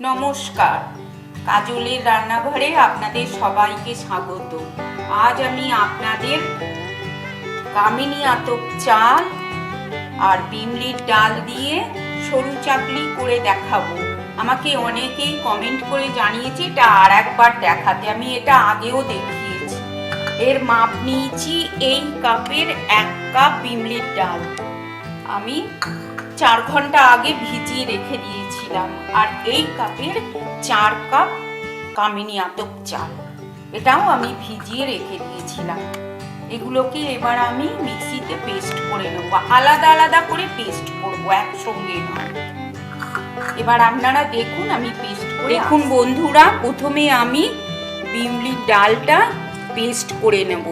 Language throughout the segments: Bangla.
নমস্কার। কাজলের রান্নাঘরে আপনাদের সবাইকে স্বাগত। আজ আমি আপনাদের কামিনী আতপ চাল আর বিমলির ডাল দিয়ে সরু চাকলি করে দেখাবো। আমাকে অনেকেই কমেন্ট করে জানিয়েছে, এটা আর একবার দেখাতে। আমি এটা আগেও দেখিয়েছি। এর মাপ নিয়েছি এই কাপের এক কাপ বিমলির ডাল। আমি চার ঘণ্টা আগে ভিজিয়ে রেখে দিয়েছিলাম। আর এই কাপের চার কাপ কামিনী আতপ চাল এটাও আমি ভিজিয়ে রেখে দিয়েছিলাম। এগুলোকে এবার আমি মিক্সিতে পেস্ট করে নেব আলাদা আলাদা করে পেস্ট করব একসঙ্গে নয়। এবার আপনারা দেখুন আমি পেস্ট করে দেখুন বন্ধুরা প্রথমে আমি বিমলির ডালটা পেস্ট করে নেব।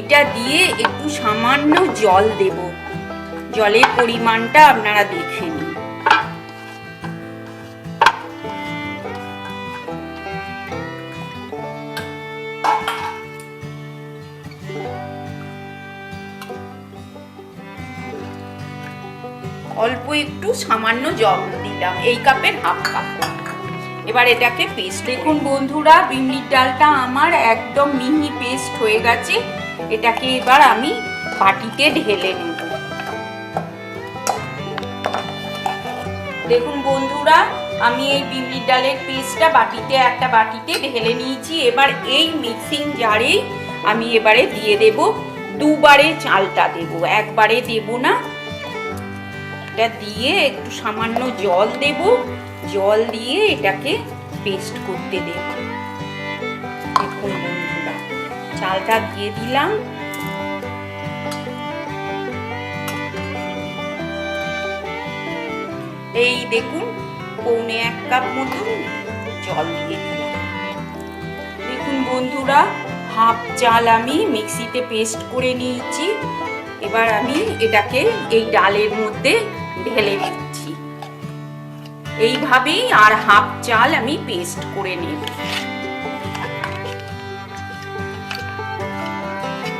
এটা দিয়ে একটু সামান্য জল দেব। জলের পরিমাণটা আপনারা দেখে নিন। অল্প একটু সামান্য জল দিলাম, এই কাপের হাফ কাপ। এবার এটাকে পেস্ট দেখুন বন্ধুরা বিমলির ডালটা আমার একদম মিহি পেস্ট হয়ে গেছে। এটাকে এবার আমি বাটিতে ঢেলে নেব। দেখুন বন্ধুরা, আমি এই বিমলির ডালের পেস্টটা বাটিতে, একটা বাটিতে ঢেলে নিয়েছি। এবার এই মিক্সিং জারেই আমি এবারে দিয়ে দেব। দুবারে চালটা দেব, একবারে দেব না। এটা দিয়ে একটু সামান্য জল দেব। জল দিয়ে এটাকে পেস্ট করতে দেব। দেখুন বন্ধুরা, চালটা দিয়ে দিলাম। এই দেখুন, পৌনে এক কাপ মতন জল দিয়ে দিলাম। দেখুন বন্ধুরা, হাফ চাল আমি মিক্সিতে পেস্ট করে নিয়েছি। এবার আমি এটাকে এই ডালের মধ্যে ঢেলে দিচ্ছি। এইভাবেই আর হাফ চাল আমি পেস্ট করে নেব।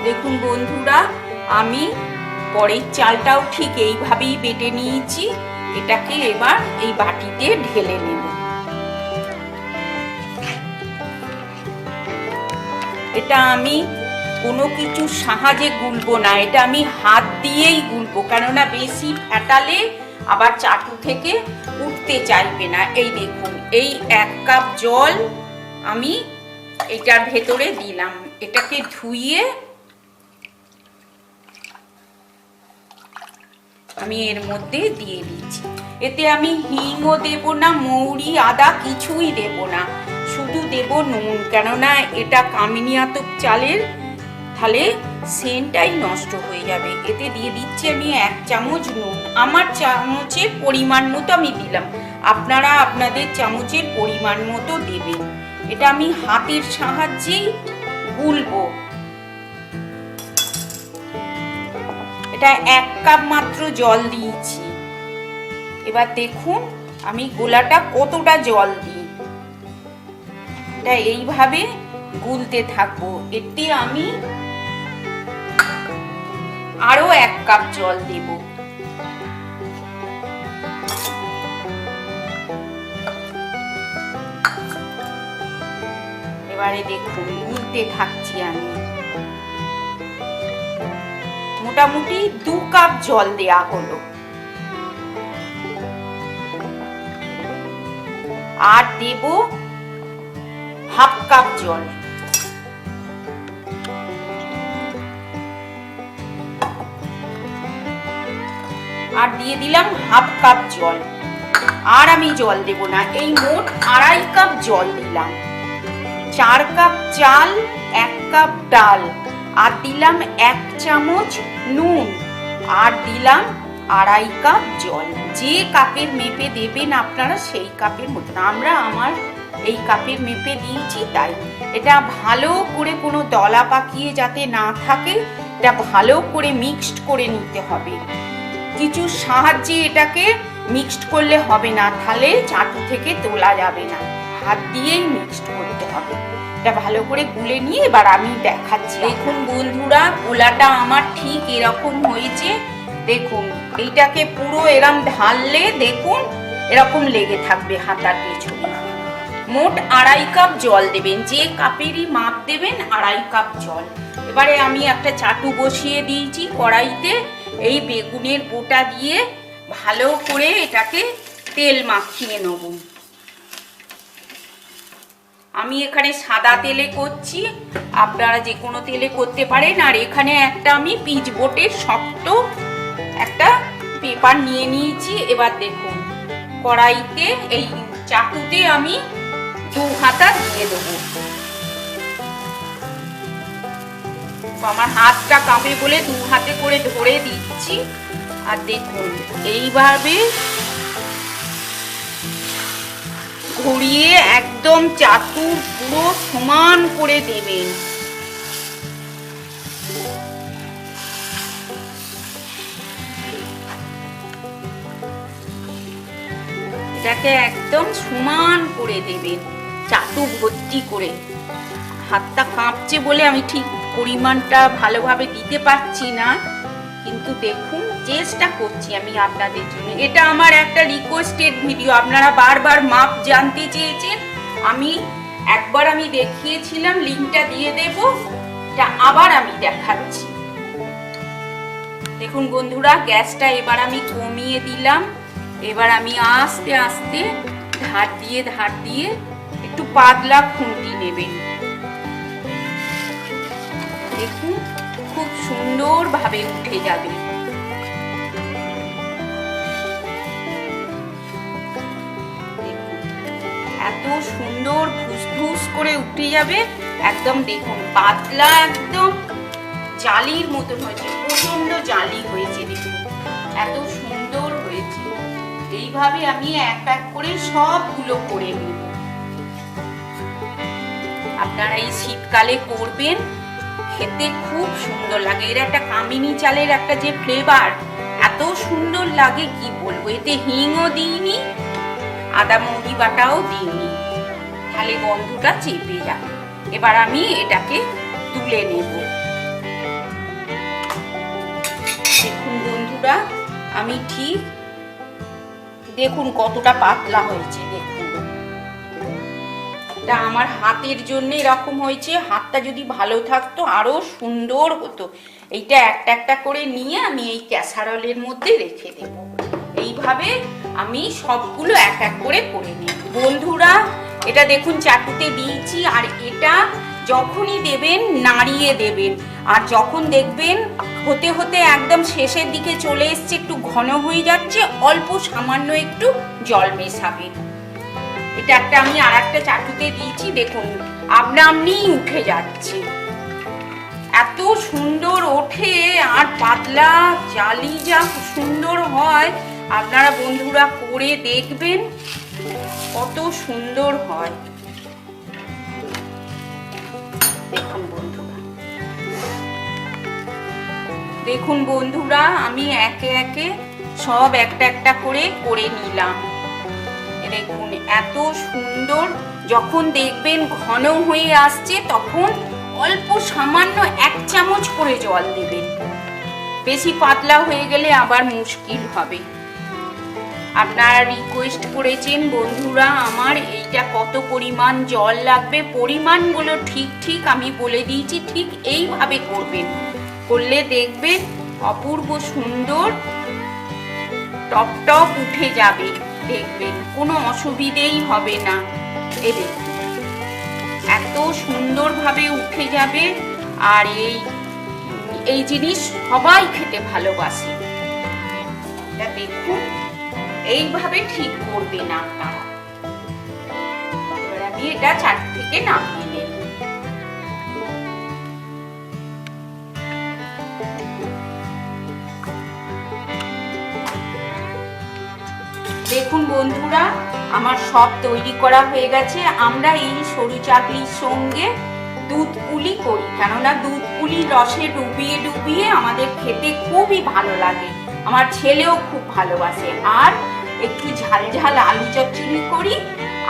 দেখুন বন্ধুরা, আমি পরের চালটাও ঠিক এইভাবেই বেটে নিয়েছি। এটাকে এবার এই বাটিতে ঢেলে নেব। এটা আমি কোনো কিছু সাহায্যে গুলবো না, এটা আমি হাত দিয়েই গুলবো কেননা বেশি ফেটালে আবার চাটু থেকে উঠতে চাইবে না। এই দেখুন, এই এক কাপ জল আমি এটার ভেতরে দিলাম। এটাকে ধুইয়ে আমি এর মধ্যে দিয়ে দিচ্ছি এতে আমি হিংও দেব না, মৌরি, আদা কিছুই দেব না। শুধু দেব নুন, কেননা এটা কামিনী আতপ চালের। তাহলে সেন্টটাই নষ্ট হয়ে যাবে। এতে দিয়ে দিচ্ছি আমি এক চামচ নুন। আমার চামচের পরিমাণ মতো আমি দিলাম। আপনারা আপনাদের চামচের পরিমাণ মতো দেবেন। এটা আমি হাতের সাহায্যেই গুলবো। এটা এক কাপ মাত্র জল দিয়েছি। এবার দেখুন আমি গোলাটা কতটা জল দিই। এটা এইভাবে গুলতে থাকব। এতে আমি আরও এক কাপ জল দেব। এবারে দেখুন, গুলতে থাকছি আমি। মোটামুটি দু কাপ জল দেয়া হলো। আর দেব হাফ কাপ জল। আর দিয়ে দিলাম হাফ কাপ জল। আর আমি জল দেব না, এই মোট আড়াই কাপ জল দিলাম। চার কাপ চাল, এক কাপ ডাল। আর দিলাম এক চামচ নুন। আর দিলাম আড়াই কাপ জল। যে কাপের মেপে দেবেন আপনারা, সেই কাপের মতন আমরা আমার এই কাপের মেপে দিয়েছি তাই। এটা ভালো করে কোনো দলা পাকিয়ে যাতে না থাকে, এটা ভালো করে মিক্সড করে নিতে হবে। কিছু সাহায্যে এটাকে মিক্সড করলে হবে না, তাহলে চাটু থেকে তোলা যাবে না। হাত দিয়েই মিক্সড করতে হবে। এটা ভালো করে গুলে নিয়ে এবার আমি দেখাচ্ছি। দেখুন বন্ধুরা গোলাটা আমার ঠিক এরকম হয়েছে। দেখুন, এইটাকে পুরো এরম ঢাললে দেখুন, এরকম লেগে থাকবে হাতার পেছনে। মোট আড়াই কাপ জল দেবেন, যে কাপেরই মাপ দেবেন আড়াই কাপ জল। এবারে আমি একটা চাটু বসিয়ে দিয়েছি কড়াইতে, এই বেগুনের বোটা দিয়ে ভালো করে এটাকে তেল মাখিয়ে নেব। আমি এখানে সাদা তেলে করছি, আপনারা যে কোনো তেলে করতে পারেন, আর এখানে একটা আমি পিচ বোটের শক্ত একটা পেপার নিয়ে নিয়েছি। এবার দেখুন, কড়াইতে এই চাকুতে আমি দু হাতা দিয়ে দেবো। আমার হাতটা কাঁপে বলে দু হাতে করে ধরে দিচ্ছি। আর দেখুন, এইভাবে ঘুরিয়ে একদম চাতুর পুরো সমান করে দেবেন। এটাকে একদম সমান করে দেবেন চাটু ভর্তি করে। হাতটা কাঁপছে বলে আমি ঠিক পরিমাণটা ভালোভাবে দিতে পারছি না, কিন্তু দেখুন চেষ্টা করছি আমি আপনাদের জন্য। এটা আমার একটা রিকোয়েস্টেড ভিডিও আপনারা বারবার মাপ জানতে চেয়েছেন। আমি একবার আমি দেখিয়েছিলাম, লিঙ্কটা দিয়ে দেব। এটা আবার আমি দেখাচ্ছি। দেখুন বন্ধুরা, গ্যাসটা এবার আমি কমিয়ে দিলাম। এবার আমি আস্তে আস্তে ধার দিয়ে ধার দিয়ে একটু পাতলা খুন্তি নেবেন। দেখুন, খুব সুন্দর ভাবে উঠে যাবে। সুন্দর ফুসফুস করে উঠে যাবে, একদম দেখুন, পাতলা একদম জালির মতন হয়েছে প্রচণ্ড জালি হয়েছে দেখুন, এত সুন্দর হয়েছে। এইভাবে আমি এক এক করে সবগুলো করে নিব আপনারা এই শীতকালে করবেন, খেতে খুব সুন্দর লাগে। এর একটা কামিনী চালের একটা যে ফ্লেভার এত সুন্দর লাগে, কি বলব? এতে হিংও দিইনি আদা মৌরি বাটাও দিইনি তাহলে গন্ধটা চেপে যাবে। এবার আমি এটাকে তুলে নেব। দেখুন বন্ধুরা, আমি ঠিক দেখুন কতটা পাতলা হয়েছে, দেখুন। এটা আমার হাতের জন্য এরকম হয়েছে, হাতটা যদি ভালো থাকতো, আরও সুন্দর হতো। এইটা একটা একটা করে নিয়ে আমি এই ক্যাসারলের মধ্যে রেখে দেব। এইভাবে আমি সবগুলো এক এক করে করে নিই। বন্ধুরা, এটা দেখুন চাটুতে দিয়েছি, আর এটা যখনই দেবেন, নাড়িয়ে দেবেন। আর যখন দেখবেন, হতে হতে একদম শেষের দিকে চলে এসছে, একটু ঘন হয়ে যাচ্ছে, অল্প সামান্য একটু জল মেশাবেন। এটা একটা আমি আর একটা চাটুতে দিয়েছি, দেখুন আপনা আপনিই উঠে যাচ্ছে। এত সুন্দর ওঠে, আর পাতলা, জালি যা সুন্দর হয় আপনারা বন্ধুরা করে দেখবেন কত সুন্দর হয়। দেখুন বন্ধুরা। দেখুন বন্ধুরা, আমি একে একে সব একটা একটা করে করে নিলাম। দেখুন, এত সুন্দর, যখন দেখবেন ঘন হয়ে আসছে, তখন অল্প সামান্য এক চামচ করে জল দেবেন। বেশি পাতলা হয়ে গেলে আবার মুশকিল হবে। আপনারা রিকোয়েস্ট করেছেন, বন্ধুরা, আমার এইটা কত পরিমাণ জল লাগবে, পরিমাণগুলো ঠিক ঠিক আমি বলে দিয়েছি, ঠিক এইভাবে করবেন। করলে দেখবেন অপূর্ব সুন্দর টপ টপ উঠে যাবে, দেখবেন, কোনো অসুবিধেই হবে না। এ এত সুন্দরভাবে উঠে যাবে, আর এই এই জিনিস সবাই খেতে ভালোবাসে। এটা দেখুন। এইভাবে ঠিক করবেন আপনারা এবার আমি এটা চার থেকে নামিয়ে দেখুন বন্ধুরা, আমার সব তৈরি করা হয়ে গেছে। আমরা এই সরু চাকরির সঙ্গে দুধ পুলি করি, কেননা দুধ পুলি রসে ডুবিয়ে ডুবিয়ে আমাদের খেতে খুবই ভালো লাগে। আমার ছেলেও খুব ভালোবাসে। আর একটু ঝাল ঝাল আলু চচ্চড়ি করি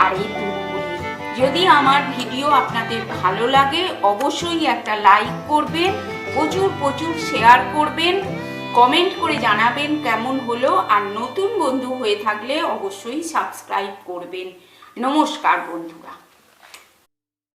আর এই দুধ পুলি যদি আমার ভিডিও আপনাদের ভালো লাগে, অবশ্যই একটা লাইক করবেন, প্রচুর প্রচুর শেয়ার করবেন, কমেন্ট করে জানাবেন কেমন হলো, আর নতুন বন্ধু হয়ে থাকলে অবশ্যই সাবস্ক্রাইব করবেন। নমস্কার বন্ধুরা।